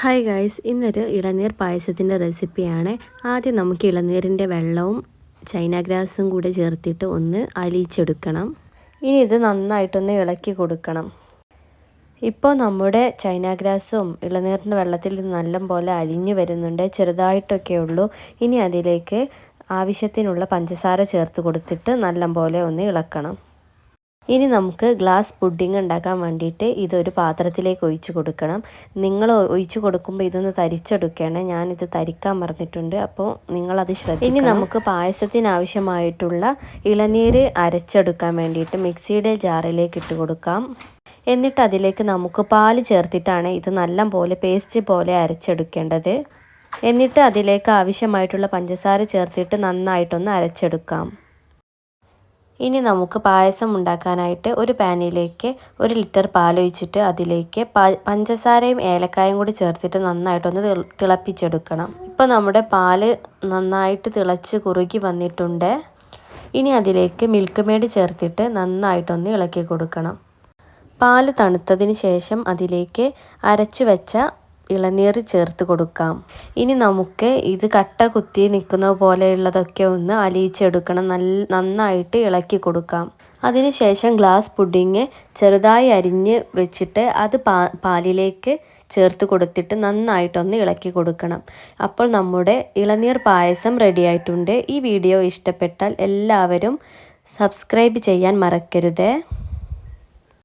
Hi guys ഇന്നൊരു ഇളനീർ പായസത്തിന്റെ റെസിപ്പിയാണ്. ആദ്യം നമുക്ക് ഇളനീരിന്റെ വെള്ളവും ചൈന ഗ്രാസും കൂടെ ചേർത്തിട്ട് ഒന്ന് അലിയിച്ചെടുക്കണം. ഇനി ഇത് നന്നായിട്ടൊന്ന് ഇളക്കി കൊടുക്കണം. ഇപ്പോൾ നമ്മുടെ ചൈന ഗ്രാസും ഇളനീരിന്റെ വെള്ളത്തിൽ നല്ലപോലെ അലിഞ്ഞു വരുന്നുണ്ട്. ചെറുതായിട്ടൊക്കെ ഉള്ളൂ. ഇനി അതിലേക്ക് ആവശ്യത്തിനുള്ള പഞ്ചസാര ചേർത്ത് കൊടുത്തിട്ട് നല്ലപോലെ ഒന്ന് ഇളക്കണം. ഇനി നമുക്ക് ഗ്ലാസ് പുഡിംഗ് ഉണ്ടാക്കാൻ വേണ്ടിയിട്ട് ഇതൊരു പാത്രത്തിലേക്ക് ഒഴിച്ച് കൊടുക്കണം. നിങ്ങൾ ഒഴിച്ച് കൊടുക്കുമ്പോൾ ഇതൊന്ന് തരിച്ചെടുക്കണം ഞാനിത് തരിക്കാൻ മറന്നിട്ടുണ്ട്. അപ്പോൾ നിങ്ങളത് ശ്രദ്ധിക്കണം. ഇനി നമുക്ക് പായസത്തിന് ആവശ്യമായിട്ടുള്ള ഇളനീര് അരച്ചെടുക്കാൻ വേണ്ടിയിട്ട് മിക്സിയുടെ ജാറിലേക്ക് ഇട്ട് കൊടുക്കാം. എന്നിട്ട് അതിലേക്ക് നമുക്ക് പാൽ ചേർത്തിട്ടാണ് ഇത് നല്ല പോലെ പേസ്റ്റ് പോലെ അരച്ചെടുക്കേണ്ടത്. എന്നിട്ട് അതിലേക്ക് ആവശ്യമായിട്ടുള്ള പഞ്ചസാര ചേർത്തിട്ട് നന്നായിട്ടൊന്ന് അരച്ചെടുക്കാം. ഇനി നമുക്ക് പായസം ഉണ്ടാക്കാനായിട്ട് ഒരു പാനിലേക്ക് ഒരു ലിറ്റർ പാലൊഴിച്ചിട്ട് അതിലേക്ക് പഞ്ചസാരയും ഏലക്കായും കൂടി ചേർത്തിട്ട് നന്നായിട്ടൊന്ന് തിളപ്പിച്ചെടുക്കണം. ഇപ്പോൾ നമ്മുടെ പാൽ നന്നായിട്ട് തിളച്ച് കുറുകി വന്നിട്ടുണ്ട്. ഇനി അതിലേക്ക് മിൽക്ക് മേഡ് ചേർത്തിട്ട് നന്നായിട്ടൊന്ന് ഇളക്കി കൊടുക്കണം. പാൽ തണുത്തതിന് ശേഷം അതിലേക്ക് അരച്ചു വെച്ച ഇളനീർ ചേർത്ത് കൊടുക്കാം. ഇനി നമുക്ക് ഇത് കട്ട കുത്തി നിൽക്കുന്ന പോലെയുള്ളതൊക്കെ ഒന്ന് അലിയിച്ചെടുക്കണം. നല്ല നന്നായിട്ട് ഇളക്കി കൊടുക്കാം. അതിനുശേഷം ഗ്ലാസ് പുഡിങ് ചെറുതായി അരിഞ്ഞ് വെച്ചിട്ട് അത് പാ പാലിലേക്ക് ചേർത്ത് കൊടുത്തിട്ട് നന്നായിട്ടൊന്ന് ഇളക്കി കൊടുക്കണം. അപ്പോൾ നമ്മുടെ ഇളനീർ പായസം റെഡി ആയിട്ടുണ്ട്. ഈ വീഡിയോ ഇഷ്ടപ്പെട്ടാൽ എല്ലാവരും സബ്സ്ക്രൈബ് ചെയ്യാൻ മറക്കരുതേ.